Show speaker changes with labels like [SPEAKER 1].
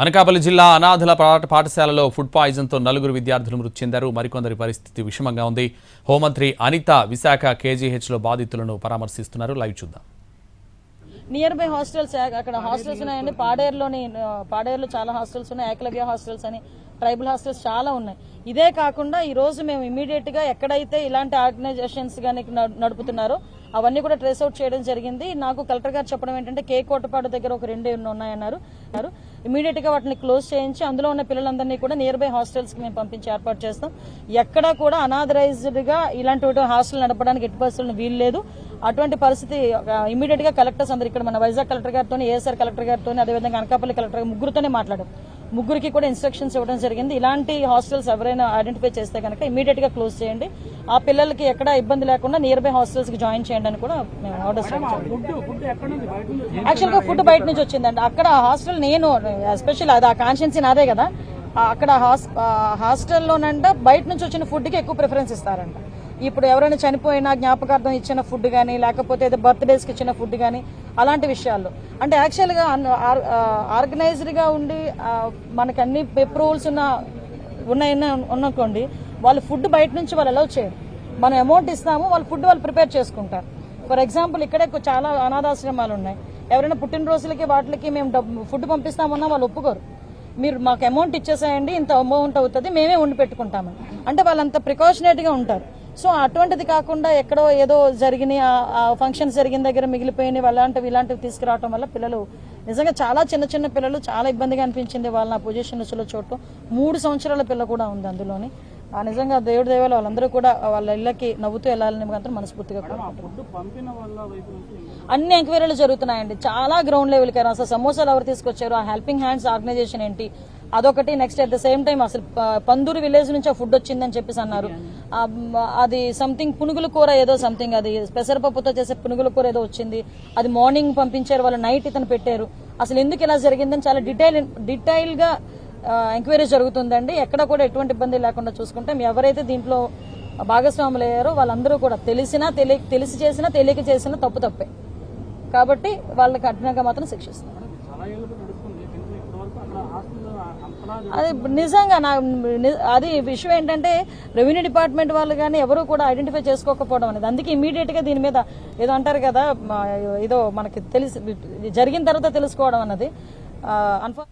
[SPEAKER 1] అనకాపల్లి జిల్లా అనాథల పాఠ- పాఠశాలలో ఫుడ్ పాయిజన్తో నలుగురు విద్యార్థులు మృతి చెందారు. మరికొందరి పరిస్థితి విషమంగా ఉంది. హోంమంత్రి అనిత విశాఖ కేజీహెచ్లో బాధితులను పరామర్శిస్తున్నారు. లైవ్ చూద్దాం.
[SPEAKER 2] నియర్ బై హాస్టల్స్ అక్కడ హాస్టల్స్ ఉన్నాయండి. పాడేరులోని పాడేరులో చాలా హాస్టల్స్ ఉన్నాయి. ఏకలవ్య హాస్టల్స్ అని ట్రైబల్ హాస్టల్స్ చాలా ఉన్నాయి. ఇదే కాకుండా ఈ రోజు మేము ఇమీడియట్గా ఎక్కడైతే ఇలాంటి ఆర్గనైజేషన్స్ కానీ నడుపుతున్నారో అవన్నీ కూడా ట్రేస్ అవుట్ చేయడం జరిగింది. నాకు కలెక్టర్ గారు చెప్పడం ఏంటంటే కే కోటపాడు దగ్గర ఒక రెండు ఉన్నాయన్నారు. అన్నారు ఇమీడియట్గా వాటిని క్లోజ్ చేయించి అందులో ఉన్న పిల్లలందరినీ కూడా నియర్ బై హాస్టల్స్కి మేము పంపించి ఏర్పాటు చేస్తాం. ఎక్కడా కూడా అనాథరైజ్డ్గా ఇలాంటి హాస్టల్ నడపడానికి ఎట్టి పరిస్థితులను వీలు లేదు. అటువంటి పరిస్థితి ఇమీడియట్గా కలెక్టర్స్ అందరు ఇక్కడ మన వైజాగ్ కలెక్టర్ గారితో ఏఎస్ఆర్ కలెక్టర్ గారితో అదేవిధంగా అనకాపల్లి కలెక్టర్ ముగ్గురుతోనే మాట్లాడాం. ముగ్గురికి కూడా ఇన్స్ట్రక్షన్స్ ఇవ్వడం జరిగింది. ఇలాంటి హాస్టల్స్ ఎవరైనా ఐడెంటిఫై చేస్తే కనుక ఇమీడియట్గా క్లోజ్ చేయండి. ఆ పిల్లలకి ఎక్కడ ఇబ్బంది లేకుండా నియర్ బై హాస్టల్స్కి జాయిన్ చేయండి అని కూడా మేము ఆర్డర్స్ యాక్చువల్గా ఫుడ్ బయట నుంచి వచ్చిందండి. అక్కడ హాస్టల్ నేను ఎస్పెషల్ అది ఆ కాన్షియన్సీ నాదే కదా. అక్కడ హాస్టల్లోనంట బయట నుంచి వచ్చిన ఫుడ్కి ఎక్కువ ప్రిఫరెన్స్ ఇస్తారంట. ఇప్పుడు ఎవరైనా చనిపోయినా జ్ఞాపకార్థం ఇచ్చిన ఫుడ్ కానీ లేకపోతే ఏదో బర్త్డేస్కి ఇచ్చిన ఫుడ్ కానీ అలాంటి విషయాల్లో. అంటే యాక్చువల్గా ఆర్గనైజ్డ్గా ఉండి మనకి అన్ని అప్రూవల్స్ ఉన్న ఉన్నాయని ఉన్నకోండి వాళ్ళు ఫుడ్ బయట నుంచి వాళ్ళు అలౌ చేయరు. మనం అమౌంట్ ఇస్తాము వాళ్ళు ఫుడ్ వాళ్ళు ప్రిపేర్ చేసుకుంటారు. ఫర్ ఎగ్జాంపుల్ ఇక్కడే చాలా అనాథాశ్రమాలు ఉన్నాయి. ఎవరైనా పుట్టినరోజులకి వాటికి మేము డబ్బు ఫుడ్ పంపిస్తామన్నా వాళ్ళు ఒప్పుకోరు. మీరు మాకు అమౌంట్ ఇచ్చేసేయండి ఇంత అమౌంట్ అవుతుంది మేమే ఉండి పెట్టుకుంటాము. అంటే వాళ్ళంత ప్రికాషనేట్గా ఉంటారు. సో అటువంటిది కాకుండా ఎక్కడో ఏదో జరిగిన ఫంక్షన్స్ జరిగిన దగ్గర మిగిలిపోయినవి అలాంటివి ఇలాంటివి తీసుకురావడం వల్ల పిల్లలు నిజంగా చాలా చిన్న చిన్న పిల్లలు చాలా ఇబ్బందిగా అనిపించింది వాళ్ళ నా పొజిషన్లో చూడటం మూడు సంవత్సరాల పిల్ల కూడా ఉంది అందులోని. నిజంగా దేవుడి దేవాలు వాళ్ళందరూ కూడా వాళ్ళ ఇళ్ళకి నవ్వుతూ వెళ్ళాలని మాత్రం మనస్ఫూర్తిగా. అన్ని ఎంక్వైరీలు జరుగుతున్నాయండి. చాలా గ్రౌండ్ లెవెల్కి అసలు సమోసాలు ఎవరు తీసుకొచ్చారు ఆ హెల్పింగ్ హ్యాండ్స్ ఆర్గనైజేషన్ ఏంటి అదొకటి. Next at the same time అసలు పందూరు విలేజ్ నుంచి ఆ ఫుడ్ వచ్చిందని చెప్పేసి అన్నారు. ఆ, అది సంథింగ్ పునుగుల కూర ఏదో సంథింగ్ అది. పెసరపప్పుతో చేసే పునుగుల కూర ఏదో వచ్చింది. అది మార్నింగ్ పంపించారు వాళ్ళు నైట్ ఇతను పెట్టారు. అసలు ఎందుకు ఇలా జరిగిందని చాలా డీటెయిల్ డీటెయిల్గా ఎంక్వైరీ జరుగుతుందండి. ఎక్కడ కూడా ఎటువంటి ఇబ్బంది లేకుండా చూసుకుంటాం. ఎవరైతే దీంట్లో భాగస్వాములు అయ్యారో వాళ్ళందరూ కూడా తెలిసినా తెలియ తెలిసి చేసినా తెలియక చేసినా తప్పు తప్పే. కాబట్టి వాళ్ళకి కఠినంగా మాత్రం శిక్షిస్తాం అది నిజంగా నా అది విషయం ఏంటంటే రెవెన్యూ డిపార్ట్మెంట్ వాళ్ళు కానీ ఎవరు కూడా ఐడెంటిఫై చేసుకోకపోవడం అనేది. అందుకే ఇమీడియట్గా దీని మీద ఏదో అంటారు కదా ఏదో మనకి తెలిసి జరిగిన తర్వాత తెలుసుకోవడం అన్నది అన్ఫా